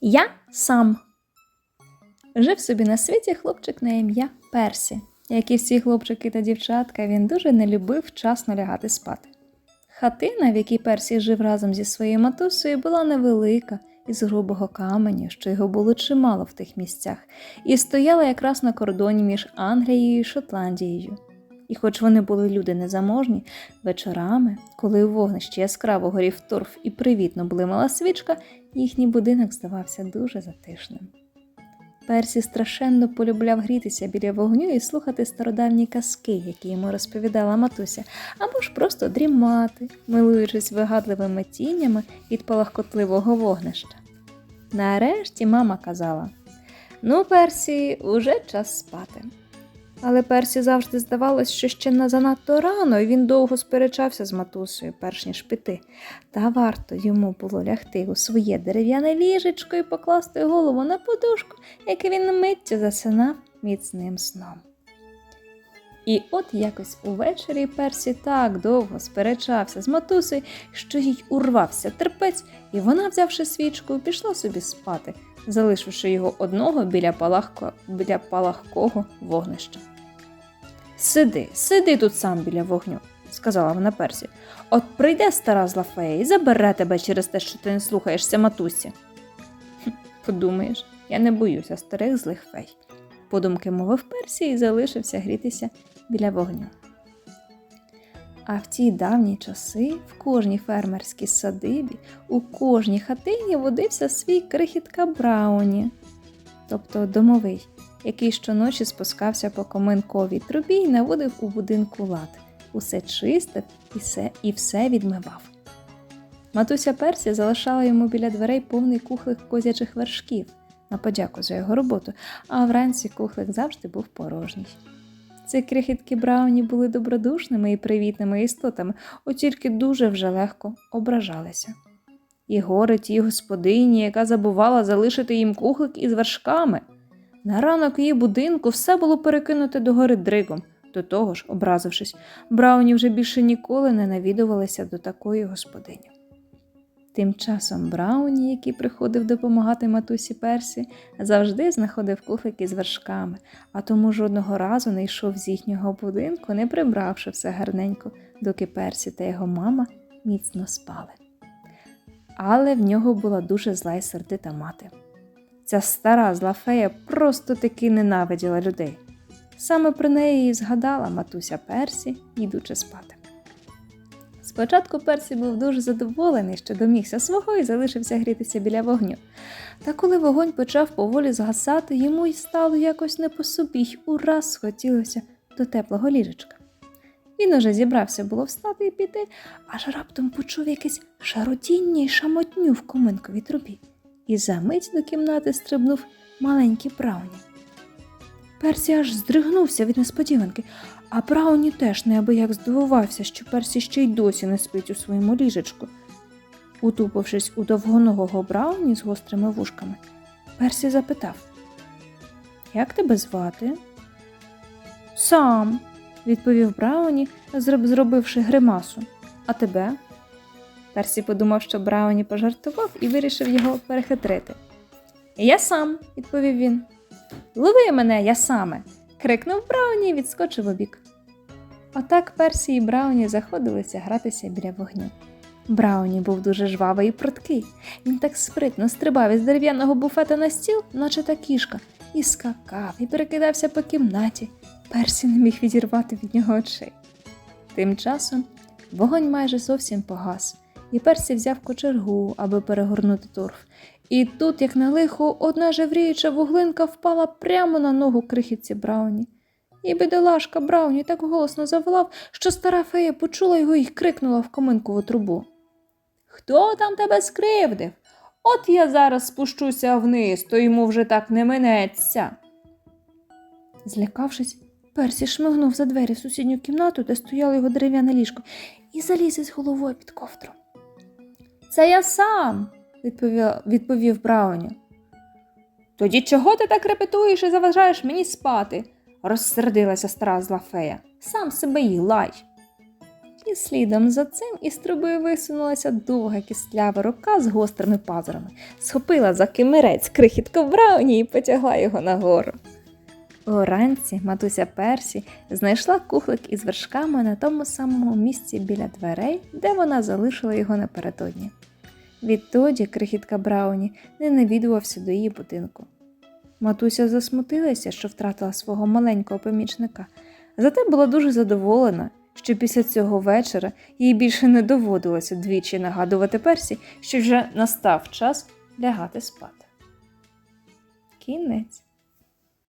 Я сам. Жив собі на світі хлопчик на ім'я Персі. Як і всі хлопчики та дівчатка, він дуже не любив вчасно лягати спати. Хатина, в якій Персі жив разом зі своєю матусею, була невелика, із грубого каменю, що його було чимало в тих місцях, і стояла якраз на кордоні між Англією і Шотландією. І хоч вони були люди незаможні, вечорами, коли у вогнищі яскраво горів торф і привітно блимала свічка, їхній будинок здавався дуже затишним. Персі страшенно полюбляв грітися біля вогню і слухати стародавні казки, які йому розповідала матуся, або ж просто дрімати, милуючись вигадливими тінями від палахкотливого вогнища. Нарешті мама казала: Ну, Персі, уже час спати. Але Персі завжди здавалось, що ще занадто рано, і він довго сперечався з матусею, перш ніж піти. Та варто йому було лягти у своє дерев'яне ліжечко і покласти голову на подушку, як він миттю засинав міцним сном. І от якось увечері Персі так довго сперечався з матусею, що їй урвався терпець, і вона, взявши свічку, пішла собі спати, залишивши його одного біля, палахко, біля палахкого вогнища. Сиди, сиди тут сам біля вогню, сказала вона Персі. От прийде стара зла фея і забере тебе через те, що ти не слухаєшся матусі. «Хм, Подумаєш, я не боюся старих злих фей, подумки мовив Персі і залишився грітися біля вогню. А в ті давні часи в кожній фермерській садибі, у кожній хатині водився свій крихітка Брауні, тобто домовий, який щоночі спускався по коминковій трубі і наводив у будинку лад, усе чистив і все, і все відмивав. Матуся Персі залишала йому біля дверей повний кухлик козячих вершків на подяку за його роботу, а вранці кухлик завжди був порожній. Ці крихітки Брауні були добродушними і привітними істотами, от тільки дуже вже легко ображалися. І горе тій господині, яка забувала залишити їм кухлик із вершками. На ранок її будинку все було перекинуте до гори дригом. До того ж, образившись, Брауні вже більше ніколи не навідувалися до такої господині. Тим часом Брауні, який приходив допомагати матусі Персі, завжди знаходив кухлики з вершками, а тому жодного разу не йшов з їхнього будинку, не прибравши все гарненько, доки Персі та його мама міцно спали. Але в нього була дуже зла й сердита мати. Ця стара зла фея просто таки ненавиділа людей. Саме про неї і згадала матуся Персі, йдучи спати. Спочатку Персі був дуже задоволений, що домігся свого і залишився грітися біля вогню. Та коли вогонь почав поволі згасати, йому й стало якось не по собі, й ураз схотілося до теплого ліжечка. Він уже зібрався було встати і піти, аж раптом почув якесь шародіння й шамотню в коминковій трубі, і за мить до кімнати стрибнув маленький Брауні. Персі аж здригнувся від несподіванки, а Брауні теж неабияк здивувався, що Персі ще й досі не спить у своєму ліжечку. Утупившись у довгоногого Брауні з гострими вушками, Персі запитав: Як тебе звати? Сам, відповів Брауні, зроб- зробивши гримасу. А тебе? Персі подумав, що Брауні пожартував і вирішив його перехитрити. Я сам, відповів він. Лови мене, я саме. крикнув Брауні і відскочив убік. Отак Персі і Брауні заходилися гратися біля вогню. Брауні був дуже жвавий і пруткий. Він так спритно стрибав із дерев'яного буфета на стіл, наче та кішка, і скакав, і перекидався по кімнаті. Персі не міг відірвати від нього очей. Тим часом вогонь майже зовсім погас, і Персі взяв кочергу, аби перегорнути торф. І тут, як на лихо, одна жевріюча вуглинка впала прямо на ногу крихітці Брауні. І бідолашка Брауні так голосно заволав, що стара фея почула його і крикнула в коминкову трубу. Хто там тебе скривдив? От я зараз спущуся вниз, то йому вже так не минеться. Злякавшись, Персі шмигнув за двері в сусідню кімнату, де стояло його дерев'яне ліжко, і заліз із головою під ковдру. Це я сам, відповів, Брауні. Тоді чого ти так репетуєш і заважаєш мені спати? розсердилася стара зла фея. Сам себе й лай. І слідом за цим із труби висунулася довга кістлява рука з гострими пазурами, схопила за кимирець крихітку Брауні і потягла його нагору. Уранці матуся Персі знайшла кухлик із вершками на тому самому місці біля дверей, де вона залишила його напередодні. Відтоді крихітка Брауні не навідувався до її будинку. Матуся засмутилася, що втратила свого маленького помічника, зате була дуже задоволена, що після цього вечора їй більше не доводилося двічі нагадувати Персі, що вже настав час лягати спати. Кінець.